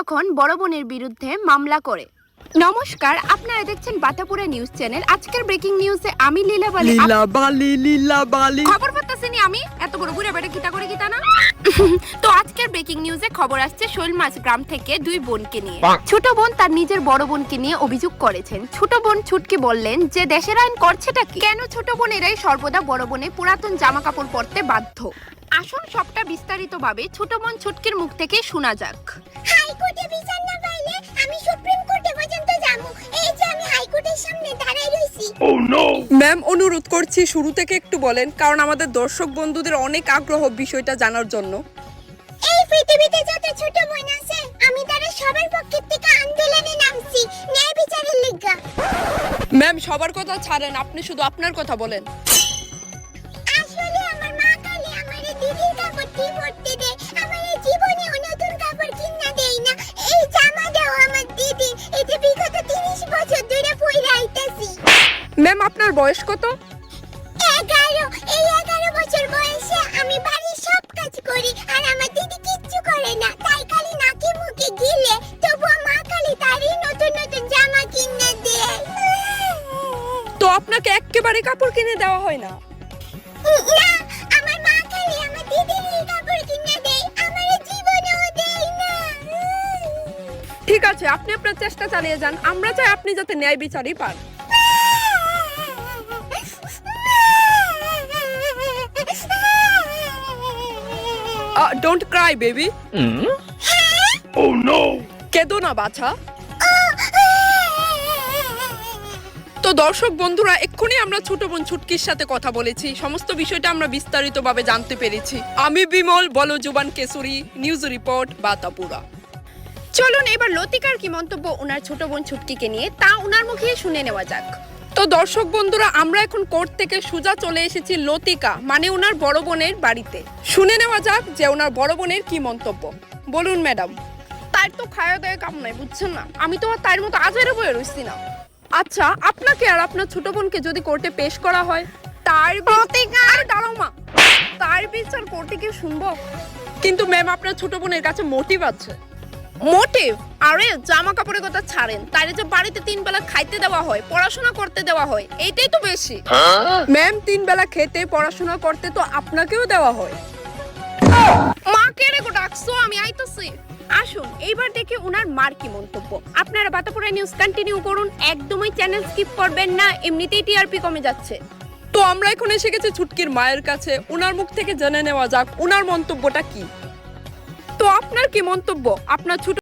যখন বড় বোনের বিরুদ্ধে মামলা করে। নমস্কার আপনারা দেখছেন বাতাপুরা নিউজ চ্যানেল। আজকের ব্রেকিং নিউজে আমি লীলা বালি। লীলা বালি লীলা বালি। খবর পাচ্ছি আমি? এত বড় বুড়ে বেটা কিতা করে কিতা না? তো আজকের ব্রেকিং নিউজে খবর আসছে শৈলমাছ গ্রাম থেকে দুই বোনকে নিয়ে। ছোট বোন তার নিজের বড় বোনকে নিয়ে অভিযোগ করেছেন। ছোট বোন ছুটকে বললেন যে দেশের আইন করছেটা কি? কেন ছোট বোনেরাই সর্বদা বড় বোনে পুরাতন জামা কাপড় পরতে বাধ্য? আসুন সবটা বিস্তারিতভাবে ছোট বোন ছুটকির মুখ থেকে শোনা যাক। হাইকোর্টে বিচার না পাইলে আমি সুপ্রিম কোর্টে পর্যন্ত যাব। এই যে আমি হাইকোর্টের সামনে দাঁড়াই রইছি। ম্যাম অনুরোধ করছি শুরু থেকে একটু বলেন কারণ আমাদের দর্শক বন্ধুদের অনেক আগ্রহ বিষয়টা জানার জন্য। এই পৃথিবীতে যত ছোট বোন আছে আমি তারা সবার পক্ষে থেকে আন্দোলনে নামছি ন্যায় বিচারের লিগা। ম্যাম সবার কথা ছাড়েন আপনি শুধু আপনার কথা বলেন। ম্যাম আপনার বয়স কত? এগারো এই এগারো বছর বয়সে আমি বাড়ির সব কাজ করি আর আমার দিদি কিচ্ছু করে না। তাই খালি নাকি মুখে গিলে তবুও মা খালি তারই নতুন নতুন জামা কিনে দেয়। তো আপনাকে একেবারে কাপড় কিনে দেওয়া হয় না? না আমার মা খালি আমার দিদির কাপড় কিনে দেয় আমার জীবনেও দেয় না। ঠিক আছে আপনি আপনার চেষ্টা চালিয়ে যান। আমরা চাই আপনি যাতে ন্যায় বিচারই পান। Don't cry baby Oh no! কেঁদো না বাছা। তো দর্শক বন্ধুরা এক্ষুনি আমরা ছোট বোন ছুটকির সাথে কথা বলেছি। সমস্ত বিষয়টা আমরা বিস্তারিতভাবে জানতে পেরেছি। আমি বিমল বলো জুবান কেশরী নিউজ রিপোর্ট বাতাপুরা। চলুন এবার লতিকার কি মন্তব্য ওনার ছোট বোন ছুটকিকে নিয়ে তা ওনার মুখে শুনে নেওয়া যাক। তো দর্শক বন্ধুরা আমরা এখন কোর্ট থেকে সোজা চলে এসেছি লতিকা মানে ওনার বড় বোনের বাড়িতে। শুনে নেওয়া যাক যে ওনার বড় বোনের কি মন্তব্য। বলুন ম্যাডাম। তার তো খাওয়া দাওয়া কাম নাই বুঝছেন না? আমি তো আর তার মতো আজারে বয়ে রইছি না। আচ্ছা আপনাকে আর আপনার ছোট বোনকে যদি কোর্টে পেশ করা হয় তার আর দাঁড়াও মা তার বিচার করতে কি শুনব? কিন্তু ম্যাম আপনার ছোট বোনের কাছে মোটিভ আছে। মোটিভ? আরে জামা কাপড়ের কথা ছাড়েন। তারে যে বাড়িতে তিন বেলা খাইতে দেওয়া হয় পড়াশোনা করতে দেওয়া হয় এইটাই তো বেশি। ম্যাম তিন বেলা খেতে পড়াশোনা করতে তো আপনাকেও দেওয়া হয়। মা কে রে ডাকছো? আমি আইতাছি। আসুন এইবার দেখি ওনার মার কি মন্তব্য। আপনারা বাতাপুরা নিউজ কন্টিনিউ করুন একদমই চ্যানেল স্কিপ করবেন না এমনিতেই টিআরপি কমে যাচ্ছে। তো আমরা এখন এসে গেছি ছুটকির মায়ের কাছে। ওনার মুখ থেকে জেনে নেওয়া যাক ওনার মন্তব্যটা কি? তো আপনার কি মন্তব্য? আপনার ছোট